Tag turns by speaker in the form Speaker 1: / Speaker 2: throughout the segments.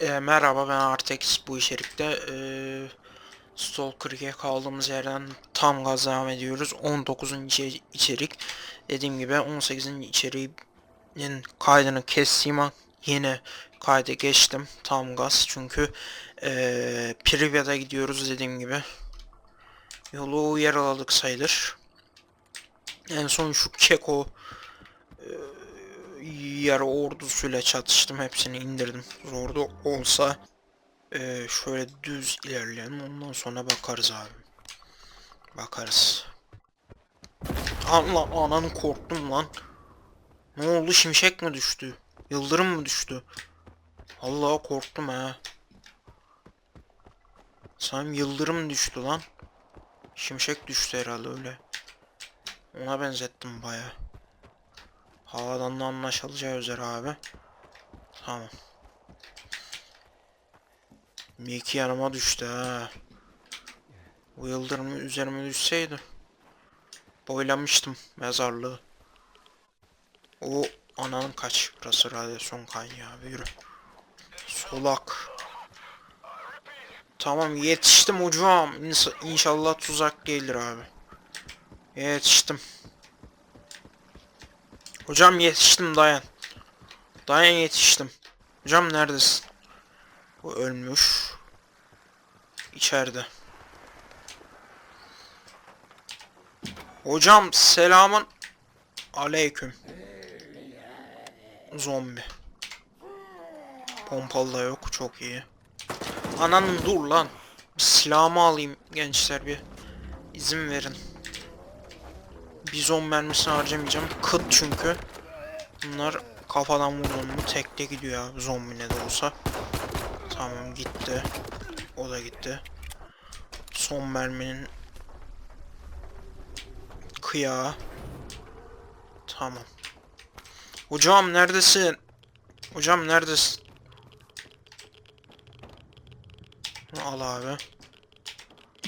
Speaker 1: E, merhaba ben Artex bu içerikte e, Stalker kaldığımız yerden tam gaz devam ediyoruz. 19. içe- içerik dediğim gibi 18. içeriğinin kaydını kestiğim an yine kayda geçtim tam gaz çünkü e, Privya'da gidiyoruz dediğim gibi yolu yaraladık sayılır. En son şu Keko e, yarı ordusuyla çatıştım. Hepsini indirdim. Zor da olsa e, şöyle düz ilerleyelim. Ondan sonra bakarız abi. Bakarız. Allah ananı korktum lan. Ne oldu şimşek mi düştü? Yıldırım mı düştü? Allah korktum ha. Sanırım yıldırım düştü lan. Şimşek düştü herhalde öyle. Ona benzettim baya. Havadan da anlaşılacağı üzere abi. Tamam. Bir iki yanıma düştü ha. Bu yıldırım üzerime düşseydi. Boylamıştım mezarlığı. O ananın kaç. Burası radyasyon kaynağı. Yürü. Solak. Tamam yetiştim hocam. İnşallah tuzak değildir abi. Yetiştim. Hocam yetiştim dayan. Dayan yetiştim. Hocam neredesin? Bu ölmüş. İçeride. Hocam selamın aleyküm. Zombi. Pompalı da yok çok iyi. Anan dur lan. Bir silahımı alayım gençler bir. İzin verin. Bizon mermisini harcamayacağım. Kıt çünkü. Bunlar kafadan vurdun mu tekte gidiyor abi zombi ne de olsa. Tamam gitti. O da gitti. Son merminin kıyağı. Tamam. Hocam neredesin? Hocam neredesin? Al abi.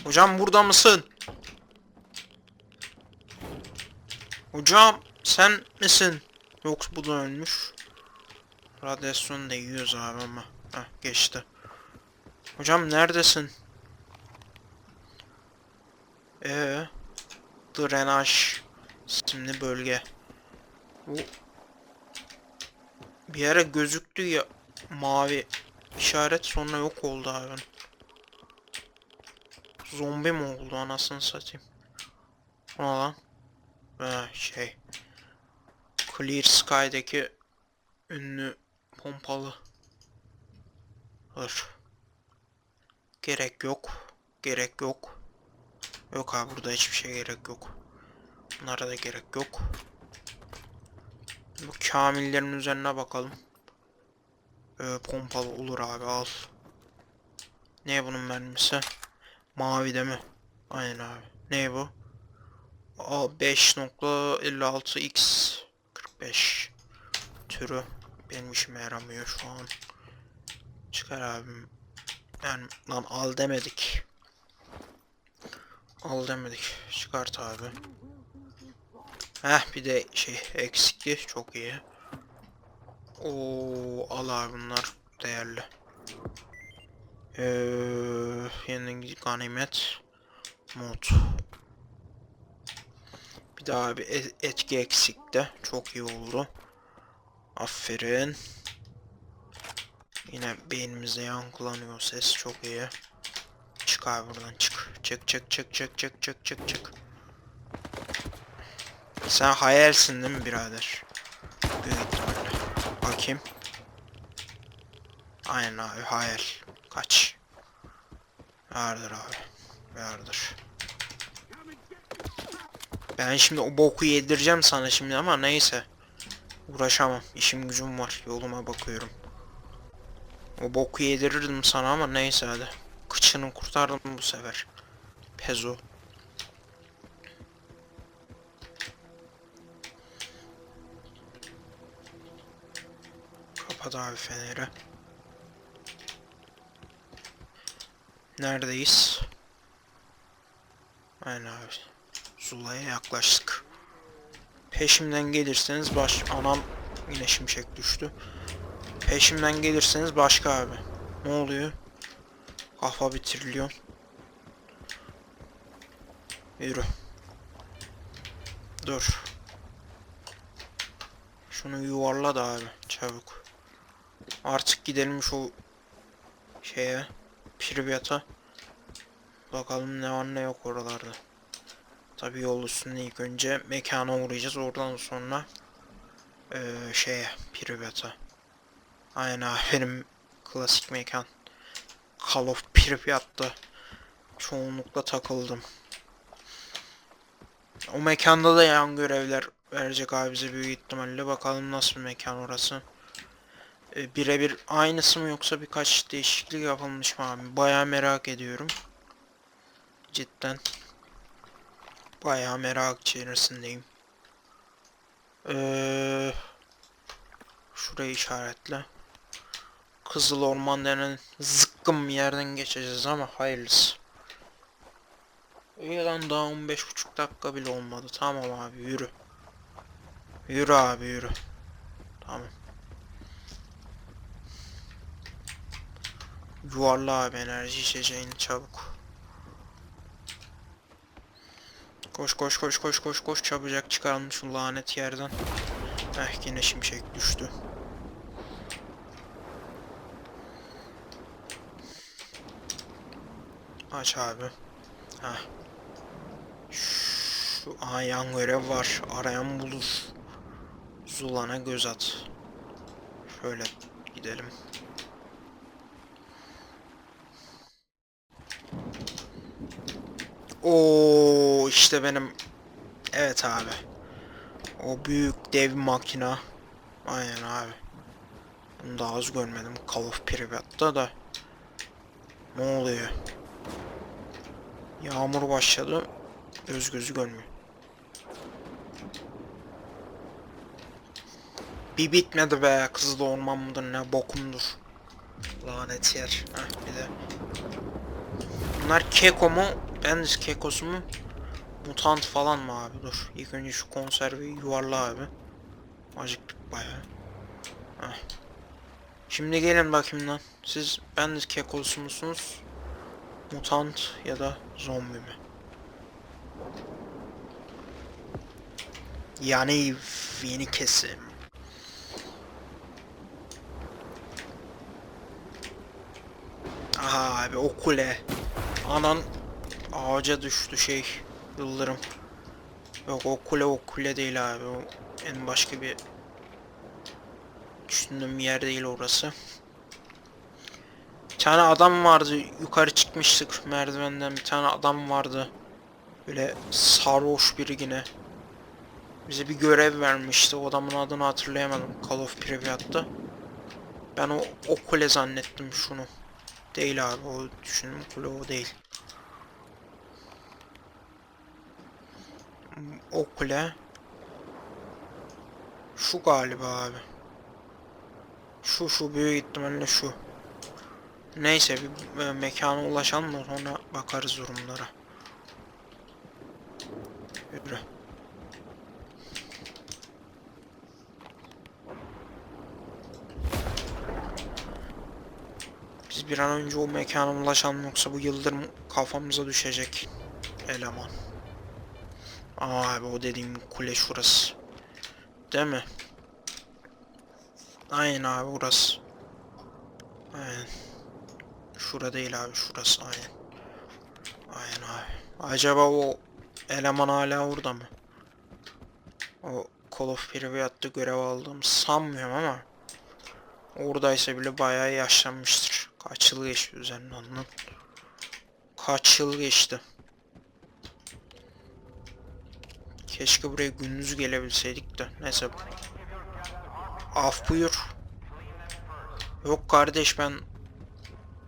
Speaker 1: Hocam burada mısın? Hocam sen misin? Yok bu da ölmüş. Radyasyonu da yiyoruz abi ama. Heh geçti. Hocam neredesin? Ee, drenaj isimli bölge. Bu bir yere gözüktü ya mavi işaret sonra yok oldu abi. Zombi mi oldu anasını satayım. O ne lan? Şey. Clear Sky'daki ünlü pompalı. Dur. Gerek yok. Gerek yok. Yok abi burada hiçbir şey gerek yok. Bunlara da gerek yok. Bu kamillerin üzerine bakalım. Ee, pompalı olur abi al. Ne bunun mermisi? Mavi değil mi? Aynen abi. Ne bu? A 5.56x 45 türü benim işime yaramıyor şu an. Çıkar abim. Yani lan al demedik. Al demedik. Çıkart abi. Heh bir de şey eksikti. Çok iyi. Oo al abi bunlar değerli. Ee, yeni ganimet mod. Daha bir e- etki eksikti. Çok iyi oldu. Aferin. Yine beynimizde yankılanıyor ses çok iyi. Çık abi buradan çık. Çık çık çık çık çık çık çık çık. Sen hayalsin değil mi birader? Büyük ihtimalle. Bakayım. Aynen abi hayal. Kaç. Yardır abi. Yardır. Ben şimdi o boku yedireceğim sana şimdi ama neyse. Uğraşamam. İşim gücüm var. Yoluma bakıyorum. O boku yedirirdim sana ama neyse hadi. Kıçını kurtardım bu sefer. Pezo. Kapat abi feneri. Neredeyiz? Aynen abi. Zula'ya yaklaştık. Peşimden gelirseniz baş... Anam yine şimşek düştü. Peşimden gelirseniz başka abi. Ne oluyor? Kafa bir trilyon. Yürü. Dur. Şunu yuvarla da abi çabuk. Artık gidelim şu şeye Pripyat'a. Bakalım ne var ne yok oralarda. Tabi yol üstünde ilk önce mekana uğrayacağız. Oradan sonra eee şeye Pripyat'a. Aynen benim klasik mekan. Call of Pripyat'ta çoğunlukla takıldım. O mekanda da yan görevler verecek abi bize büyük ihtimalle. Bakalım nasıl bir mekan orası. E, Birebir aynısı mı yoksa birkaç değişiklik yapılmış mı abi? Bayağı merak ediyorum. Cidden. Bayağı merak içerisindeyim. Ee, şurayı işaretle. Kızıl Orman denen zıkkım yerden geçeceğiz ama hayırlısı. İyi lan daha 15,5 dakika bile olmadı. Tamam abi yürü. Yürü abi yürü. Tamam. Yuvarla abi enerji içeceğini çabuk. Koş koş koş koş koş koş çabucak çıkaralım şu lanet yerden. Eh yine şimşek düştü. Aç abi. Heh. Şu aha yan görev var. Arayan bulur. Zula'na göz at. Şöyle gidelim. Oo işte benim Evet abi. O büyük dev makina. Aynen abi. Bunu daha az görmedim Call of Pripyat'ta da. Ne oluyor? Yağmur başladı. Göz gözü görmüyor. Bir bitmedi be. Kızıl orman mıdır ne bokumdur. Lanet yer. Heh, bir de. Bunlar keko mu? Ben kekosu mu? Mutant falan mı abi? Dur. İlk önce şu konserveyi yuvarla abi. Acıktık bayağı. Heh. Şimdi gelin bakayım lan. Siz ben kekosu musunuz? Mutant ya da zombi mi? Yani yeni kesim. Aha abi o kule. Anan ağaca düştü şey. Yıldırım. Yok o kule o kule değil abi. O en başka bir düşündüğüm bir yer değil orası. Bir tane adam vardı. Yukarı çıkmıştık merdivenden. Bir tane adam vardı. Böyle sarhoş biri yine. Bize bir görev vermişti. O adamın adını hatırlayamadım. Call of Pripyat'ta. Ben o, o kule zannettim şunu. Değil abi o düşündüğüm kule o değil. O. Şu galiba abi. Şu şu büyük ihtimalle şu. Neyse bir e, mekana ulaşalım da sonra bakarız durumlara. Yürü. Biz bir an önce o mekana ulaşalım yoksa bu yıldırım kafamıza düşecek. Eleman. Aa abi o dediğim kule şurası. Değil mi? Aynen abi burası. Aynen. Şura değil abi şurası aynen. Aynen abi. Acaba o eleman hala orada mı? O Call of Pripyat'ta görev aldığım sanmıyorum ama oradaysa bile bayağı yaşlanmıştır. Kaç yıl geçti üzerinden lan? Kaç yıl geçti? Keşke buraya gündüz gelebilseydik de. Neyse. Af buyur. Yok kardeş ben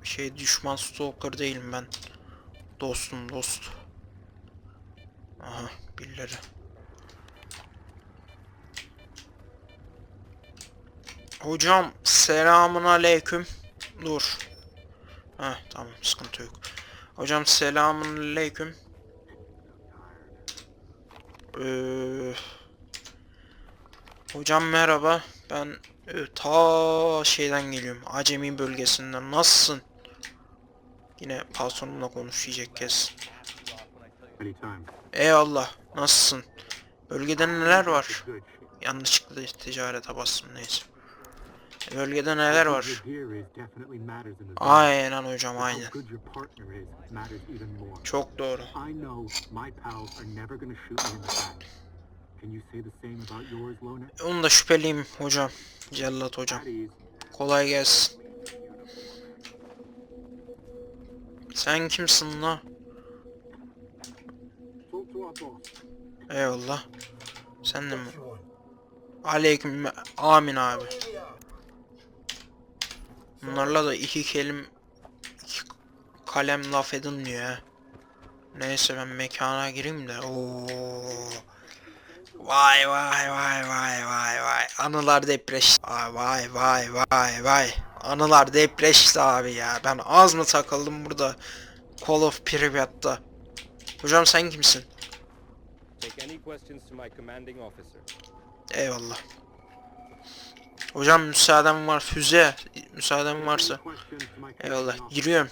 Speaker 1: şey düşman stalker değilim ben. Dostum dost. Aha birileri. Hocam selamun aleyküm. Dur. Ha tamam sıkıntı yok. Hocam selamun aleyküm. Ee, hocam merhaba. Ben Evet, ta şeyden geliyorum. Acemi bölgesinden. Nasılsın? Yine patronumla konuş diyecek kez.
Speaker 2: Anytime.
Speaker 1: Eyvallah. Nasılsın? Bölgede neler var? Yanlışlıkla ticarete bastım neyse. Bölgede neler var? Aynen hocam aynen. Çok doğru. Onu da şüpheliyim hocam. Cellat hocam. Kolay gelsin. Sen kimsin la? Eyvallah. Sen de mi? Aleyküm amin abi. Bunlarla da iki kelim iki kalem laf edilmiyor ha. Neyse ben mekana gireyim de. Oo. Vay vay vay vay vay vay. Anılar depreş. Vay vay vay vay vay. Anılar depreşti abi ya. Ben az mı takıldım burada? Call of Pripyat'ta. Hocam sen kimsin?
Speaker 3: Take any questions to my commanding officer.
Speaker 1: Eyvallah. Hocam müsaaden var füze. Müsaaden varsa. Eyvallah. Giriyorum.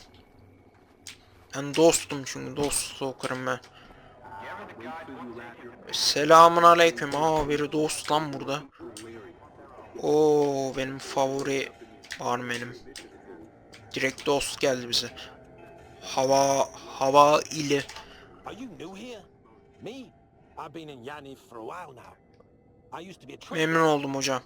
Speaker 1: Ben dostum çünkü dost okurum ben. Selamun aleyküm. Aa biri dost lan burada. Oo benim favori barmenim. Direkt dost geldi bize. Hava hava ili.
Speaker 4: Are you new here? Me? I've been in Yanni for a while now.
Speaker 1: Memnun oldum hocam.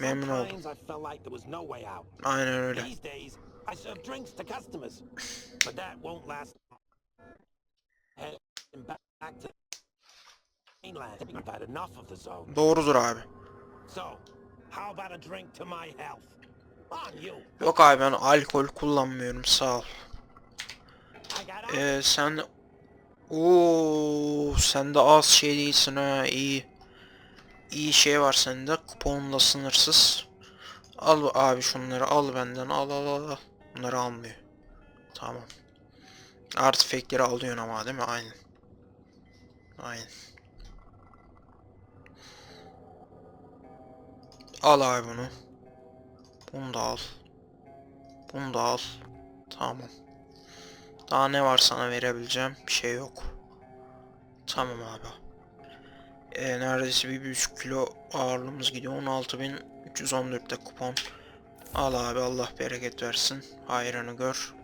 Speaker 1: Memnun oldum.
Speaker 4: sometimes I felt like there was no way out.
Speaker 1: Aynen öyle.
Speaker 4: These days, I serve drinks to customers. But that won't last. Heading back to mainland. I've had enough of the zone.
Speaker 1: Doğrudur abi.
Speaker 4: So, how about a drink to my health? On you.
Speaker 1: Yok abi ben alkol kullanmıyorum sağ ol. Ee, sen Oo, sen de az şey değilsin ha iyi. İyi şey var sende. Kuponun da sınırsız. Al abi şunları al benden. Al al al. Bunları almıyor. Tamam. Artifact'leri alıyorsun ama değil mi? Aynen. Aynen. Al abi bunu. Bunu da al. Bunu da al. Tamam. Daha ne var sana verebileceğim? Bir şey yok. Tamam abi. Ee, neredeyse bir buçuk kilo ağırlığımız gidiyor. 16.314'te kupon. Al abi Allah bereket versin. Hayrını gör.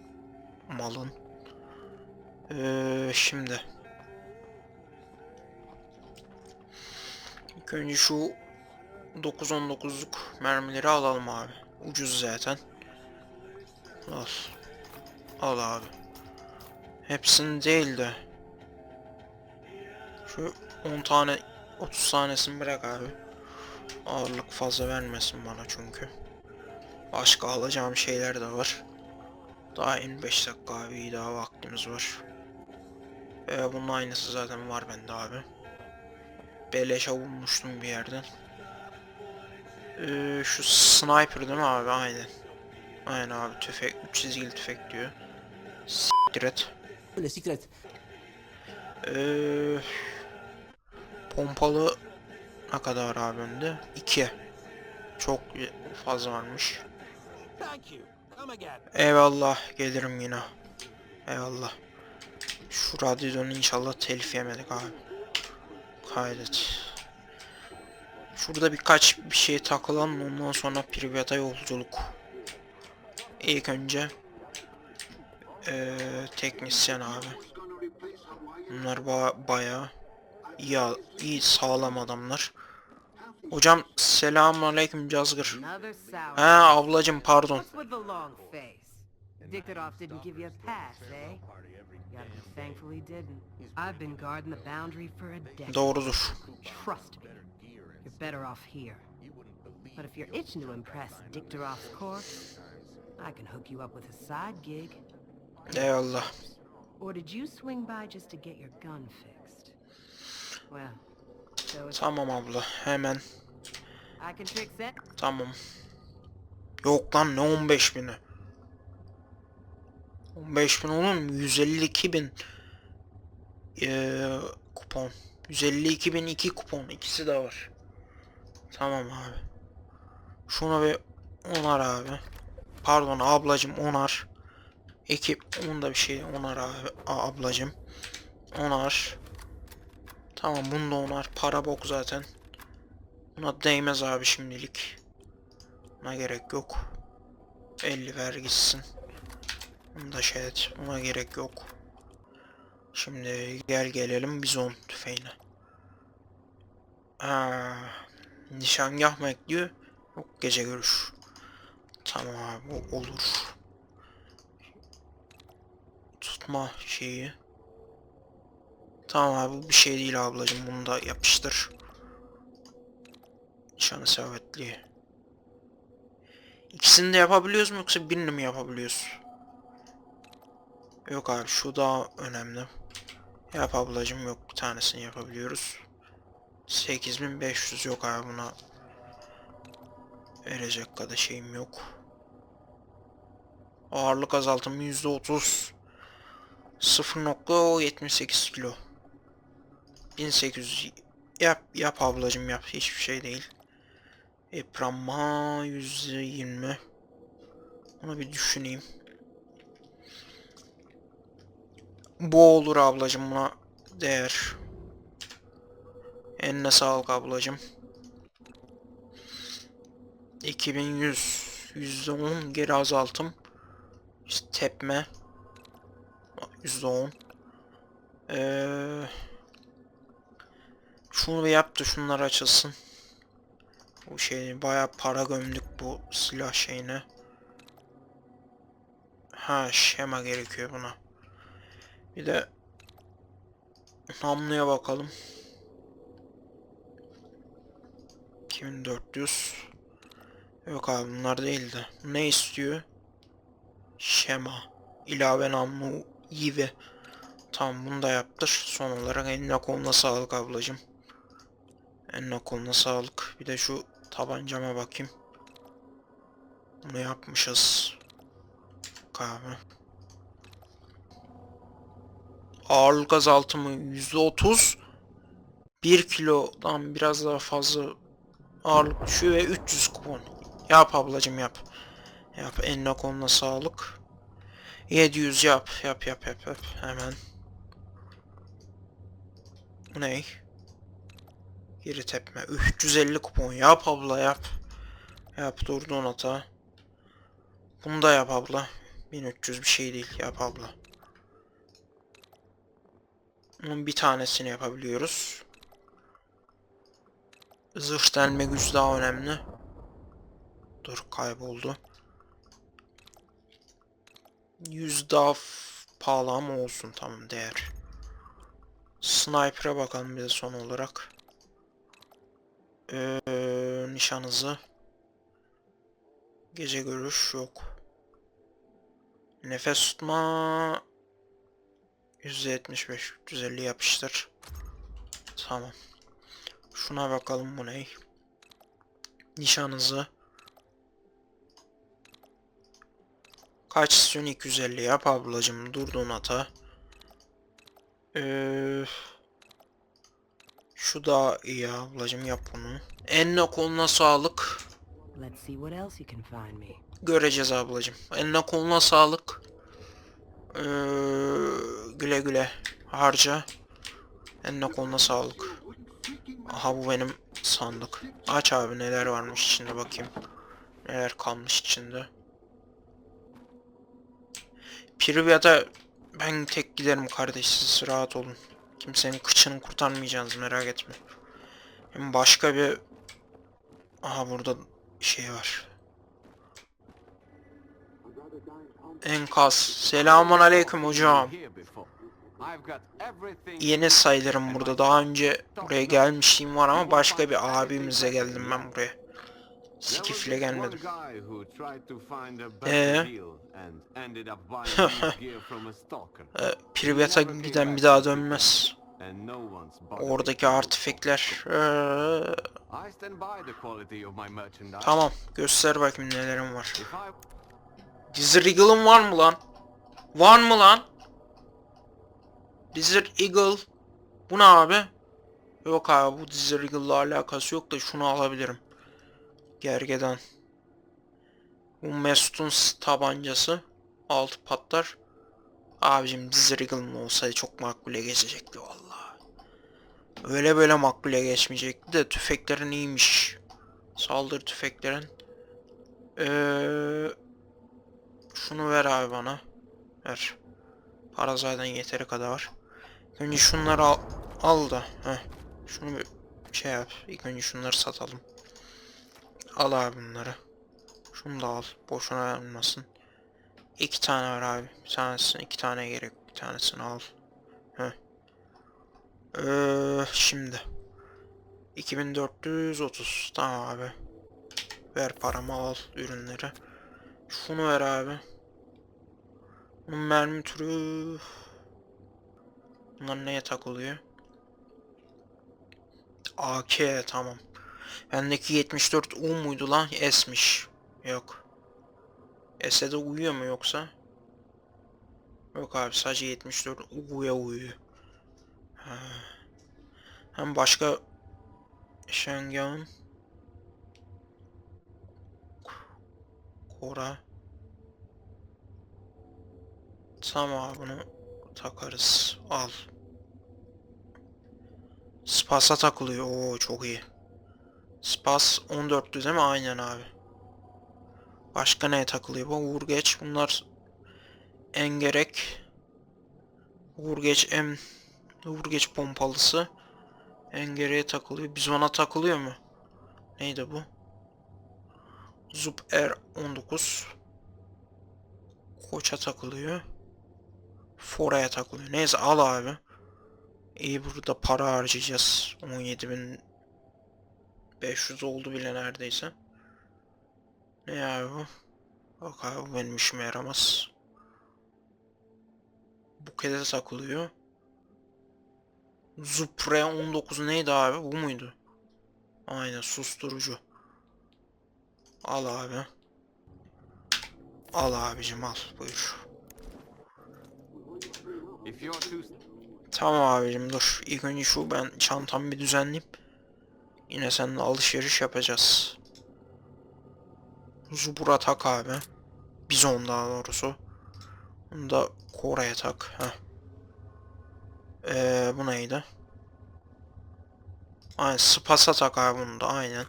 Speaker 1: Malın. Ee, şimdi. İlk önce şu 9-19'luk mermileri alalım abi. Ucuz zaten. Al. Al abi. Hepsini değil de. Şu 10 tane 30 tanesini bırak abi. Ağırlık fazla vermesin bana çünkü. Başka alacağım şeyler de var. Daha 25 dakika abi daha vaktimiz var. Ee, bunun aynısı zaten var bende abi. Beleşe bulmuştum bir yerden. Ee, şu sniper değil mi abi? Aynen. Aynen abi tüfek, 3 çizgili tüfek diyor. S**tir et.
Speaker 5: Le secret.
Speaker 1: Ee, pompalı ne kadar abi önde? 2. Çok fazla varmış. Eyvallah gelirim yine. Eyvallah. Şu radyonu inşallah telif yemedik abi. Kaydet. Şurada birkaç bir şey takılalım ondan sonra privata yolculuk. İlk önce eee teknisyen abi. Bunlar ba bayağı iyi, iyi sağlam adamlar. Hocam selamünaleyküm Cazgır.
Speaker 6: Another sour.
Speaker 1: Ha ablacım pardon.
Speaker 6: Dictadoff didn't give you a pass, eh? Yeah, thankfully didn't. I've been guarding the boundary for a decade.
Speaker 1: Doğrudur.
Speaker 6: Trust me. You're better off here. But if you're itching to impress Dictadoff's corpse, I can hook you up with a side gig.
Speaker 1: Eyvallah.
Speaker 6: Or did you swing by just to get your gun fixed? Well, so it's,
Speaker 1: Tamam abla hemen. Tamam. Yok lan ne 15 bini. 15 bin oğlum 152 bin ee, kupon. 152 bin iki kupon ikisi de var. Tamam abi. Şunu bir onar abi. Pardon ablacım onar. Ekip onu da bir şey onar abi ablacım. Onar. Tamam bunu da onar. Para bok zaten. Buna değmez abi şimdilik. Buna gerek yok. 50 ver gitsin. Bunu da şey et. Buna gerek yok. Şimdi gel gelelim bizon tüfeğine. Aa, nişangah mı ekliyor? Yok gece görüş. Tamam abi olur. Tutma şeyi. Tamam abi bu bir şey değil ablacım bunu da yapıştır. Nişan isabetli. İkisini de yapabiliyoruz mu yoksa birini mi yapabiliyoruz? Yok abi şu daha önemli. Yap ablacım yok bir tanesini yapabiliyoruz. 8500 yok abi buna verecek kadar şeyim yok. Ağırlık azaltımı %30 0.78 kilo 1800 yap yap ablacım yap hiçbir şey değil. Yıpranma %20 Bunu bir düşüneyim. Bu olur ablacım buna değer. Eline sağlık ablacım. 2100 %10 geri azaltım. İşte tepme. %10. Ee, şunu bir yap da şunlar açılsın. Bu şey bayağı para gömdük bu silah şeyine. Ha şema gerekiyor buna. Bir de namluya bakalım. 2400 Yok abi bunlar değildi. Ne istiyor? Şema. ilave namlu yive. Tamam bunu da yaptır. Son olarak eline koluna sağlık ablacım. Eline koluna sağlık. Bir de şu tabancama bakayım. Bunu yapmışız. Kahve. Ağırlık azaltımı %30. 1 kilodan biraz daha fazla ağırlık düşüyor ve 300 kupon. Yap ablacım yap. Yap eline koluna sağlık. 700 yap yap yap yap yap hemen. Bu ne? Geri tepme. 350 kupon yap abla yap. Yap durduğun hata. Bunu da yap abla. 1300 bir şey değil yap abla. Bunun bir tanesini yapabiliyoruz. Zırh delme güç daha önemli. Dur kayboldu. 100 daha pahalı ama olsun tamam değer. Sniper'a bakalım bir de son olarak. Ee, nişan hızı. Gece görüş yok. Nefes tutma %75 350 yapıştır. Tamam. Şuna bakalım bu ne? Nişan hızı. Kaç istiyorsun 250 yap ablacım durduğun hata. Ee, şu da iyi ablacım yap bunu. Eline koluna sağlık. Göreceğiz ablacım. Eline koluna sağlık. Ee, güle güle harca. Eline koluna sağlık. Aha bu benim sandık. Aç abi neler varmış içinde bakayım. Neler kalmış içinde. Privyat'a ben tek giderim kardeş siz rahat olun. Kimsenin kıçını kurtarmayacağınız merak etme. Hem başka bir... Aha burada şey var. Enkaz. Selamun aleyküm hocam. Yeni sayılırım burada. Daha önce buraya gelmişliğim var ama başka bir abimizle geldim ben buraya. Sikifle gelmedim. Ee? Ee, Privyat'a giden bir daha dönmez. Oradaki artifekler. Ee, tamam. Göster bakayım nelerim var. Desert Eagle'ın var mı lan? Var mı lan? Desert Eagle. Bu ne abi? Yok abi bu Desert Eagle'la alakası yok da şunu alabilirim. Gergedan. Bu Mesut'un tabancası. Altı patlar. Abicim Dizregal'ın olsaydı çok makbule geçecekti vallahi. Öyle böyle makbule geçmeyecekti de tüfeklerin iyiymiş. Saldırı tüfeklerin. Ee, şunu ver abi bana. Ver. Para zaten yeteri kadar var. Önce şunları al, al da. Heh. Şunu bir şey yap. İlk önce şunları satalım. Al abi bunları. Şunu da al. Boşuna vermesin. İki tane var abi. Bir tanesini iki tane gerek. Bir tanesini al. Heh. Ee, şimdi. 2430. Tamam abi. Ver paramı al ürünleri. Şunu ver abi. Bunun mermi türü... Bunlar neye takılıyor? AK tamam. Bendeki 74 U muydu lan? S'miş. Yok. S'e de uyuyor mu yoksa? Yok abi sadece 74 U'ya uyuyor. Ha. Hem başka Şengen Kora Tamam bunu takarız. Al. Spas'a takılıyor. Oo çok iyi. Spas 14'tü değil mi? Aynen abi. Başka neye takılıyor bu? Vurgeç. Bunlar engerek. Vurgeç em Vurgeç pompalısı. Engereğe takılıyor. Bizon'a takılıyor mu? Neydi bu? Zup R19. Koç'a takılıyor. Fora'ya takılıyor. Neyse al abi. İyi burada para harcayacağız. 17.500 oldu bile neredeyse. Ne abi bu? Bak abi bu benim işime yaramaz. Bukete takılıyor. Zupre 19 neydi abi? Bu muydu? Aynen susturucu. Al abi. Al abicim al buyur. Tamam abicim dur. İlk önce şu ben çantamı bir düzenleyeyim. Yine seninle alışveriş yapacağız. Zubura tak abi. Bizon daha doğrusu. Bunu da Kore'ye tak. Heh. Ee, bu neydi? Aynen Spas'a tak abi bunu da aynen.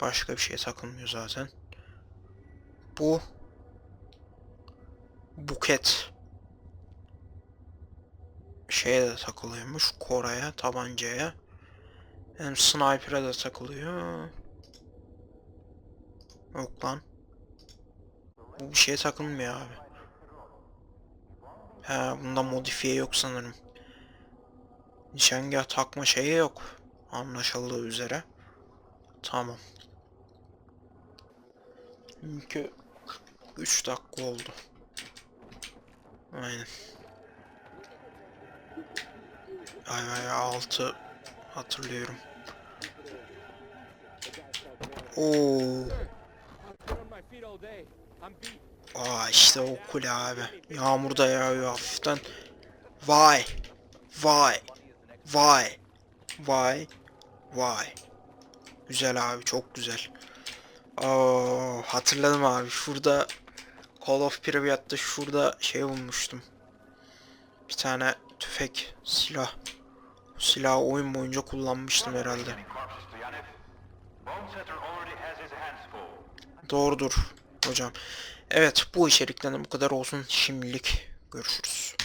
Speaker 1: Başka bir şey takılmıyor zaten. Bu Buket şeye de takılıyormuş. Kora'ya, tabancaya. Hem sniper'a da takılıyor. Yok lan. Bu bir şeye takılmıyor abi. He bunda modifiye yok sanırım. Nişangah takma şeyi yok. Anlaşıldığı üzere. Tamam. Çünkü 3 dakika oldu. Aynen. Ay ay 6 hatırlıyorum. Oo, aa işte o kule abi. Yağmur da yağıyor hafiften. Vay. Vay. Vay. Vay. Vay. Güzel abi çok güzel. Oo, hatırladım abi. Şurada Call of Pripyat'ta şurada şey bulmuştum. Bir tane tüfek, silah. Silahı oyun boyunca kullanmıştım herhalde. Doğrudur hocam. Evet bu içerikten bu kadar olsun. Şimdilik görüşürüz.